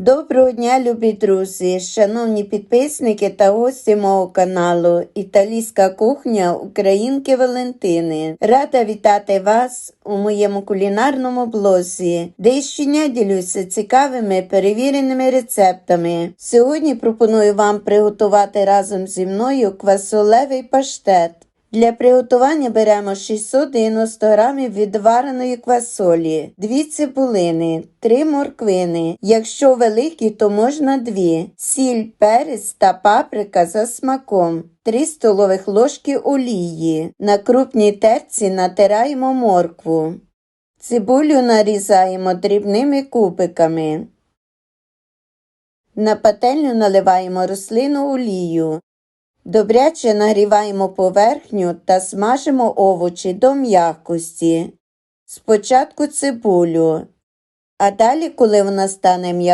Доброго дня, любі друзі, шановні підписники та гості мого каналу Італійська кухня Українки Валентини. Рада вітати вас у моєму кулінарному блозі, де щодня ділюся цікавими перевіреними рецептами. Сьогодні пропоную вам приготувати разом зі мною квасолевий паштет. Для приготування беремо 690 г відвареної квасолі, 2 цибулини, 3 морквини. Якщо великі, то можна 2, сіль, перець та паприка за смаком, 3 столових ложки олії. На крупній терці натираємо моркву. Цибулю нарізаємо дрібними кубиками. На пательню наливаємо рослину олію. Добряче нагріваємо поверхню та смажимо овочі до м'якості. Спочатку цибулю, а далі, коли вона стане м'якою,